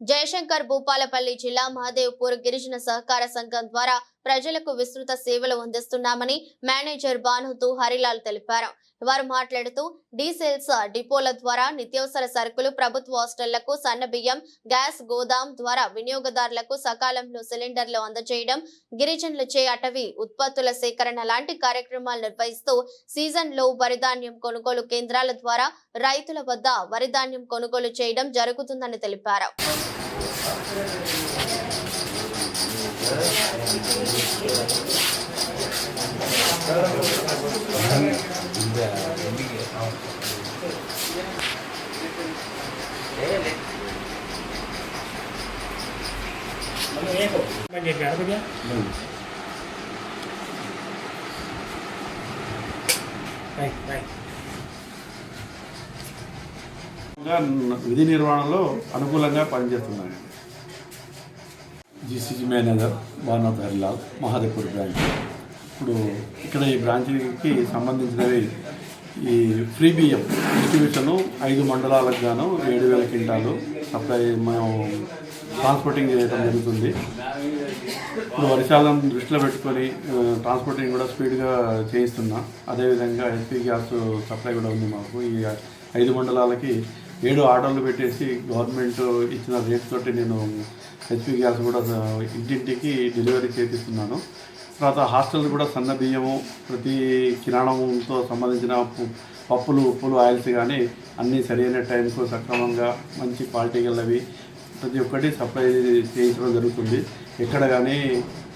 జయశంకర్ భూపాలపల్లి జిల్లా మహదేవ్పూర్ గిరిజన సహకార సంఘం ద్వారా ప్రజలకు విస్తృత సేవలు అందిస్తున్నామని మేనేజర్ బానుతు హరిలాల్ తెలిపారు. వారు మాట్లాడుతూ డీసెల్స్ డిపోల ద్వారా నిత్యావసర సరుకులు ప్రభుత్వ హాస్టళ్ళకు సన్న బియ్యం గ్యాస్ గోదాం ద్వారా వినియోగదారులకు సకాలంలో సిలిండర్లు అందజేయడం గిరిజనులచే అటవీ ఉత్పత్తుల సేకరణ లాంటి కార్యక్రమాలు నిర్వహిస్తూ సీజన్లో వరిధాన్యం కొనుగోలు కేంద్రాల ద్వారా రైతుల వద్ద వరిధాన్యం కొనుగోలు చేయడం జరుగుతుందని తెలిపారు. Kemudian, di nirwana lo, anak pulangnya panjat tunai. GCG manager Bhanunath Harilal Mahadevpur branch. ఇప్పుడు ఇక్కడ ఈ బ్రాంచ్కి సంబంధించినవి ఈ ఫ్రీ బియ్యం డిస్ట్రిబ్యూషను ఐదు మండలాలకు గాను ఏడు వేల క్వింటాలు సప్లై మేము ట్రాన్స్పోర్టింగ్ చేయడం జరుగుతుంది. ఇప్పుడు వర్షాలను దృష్టిలో పెట్టుకొని ట్రాన్స్పోర్టింగ్ కూడా స్పీడ్గా చేయిస్తున్నాం. అదేవిధంగా ఎల్పీ గ్యాస్ సప్లై కూడా ఉంది మాకు. ఈ ఐదు మండలాలకి ఏడు ఆర్డర్లు పెట్టేసి గవర్నమెంట్ ఇచ్చిన రేట్ తోటి నేను హెచ్పి గ్యాస్ కూడా ఇంటింటికి డెలివరీ చేపిస్తున్నాను. తర్వాత హాస్టల్ కూడా సన్న బియ్యము ప్రతి కిరాణంతో సంబంధించిన పప్పులు ఉప్పులు ఆయిల్స్ కానీ అన్నీ సరైన టైంకు సక్రమంగా మంచి క్వాలిటీ గలవి ప్రతి ఒక్కటి సప్లై చేయించడం జరుగుతుంది. ఎక్కడ కానీ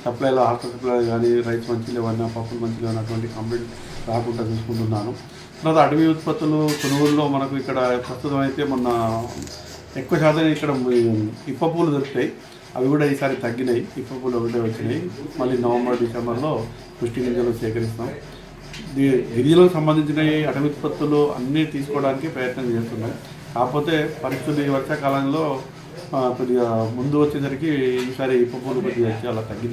సప్లైలో హాస్టల్ సప్లై కానీ రైస్ మంచి లేవన్నా పప్పులు మంచి లేవన్నా అటువంటి కంప్లైంట్ రాకుండా చూసుకుంటున్నాను. తర్వాత అటవీ ఉత్పత్తులు కొనుగోలులో మనకు ఇక్కడ ప్రస్తుతం అయితే మొన్న ఎక్కువ శాతం ఇక్కడ ఇప్ప పూలు దొరుకుతాయి. అవి కూడా ఈసారి తగ్గినాయి. ఇప్ప పూలు ఒకటే వచ్చినాయి. మళ్ళీ నవంబర్ డిసెంబర్లో పుష్టి గింజలు సేకరిస్తాం. ది- సంబంధించిన అటవిత్పత్తులు ఉత్పత్తులు అన్నీ తీసుకోవడానికి ప్రయత్నం చేస్తున్నాం. కాకపోతే పరిస్థితులు ఈ వర్షాకాలంలో కొద్దిగా ముందు వచ్చేసరికి ఈసారి ఇప్ప పూలు కొద్దిగా అలా తగ్గినాయి.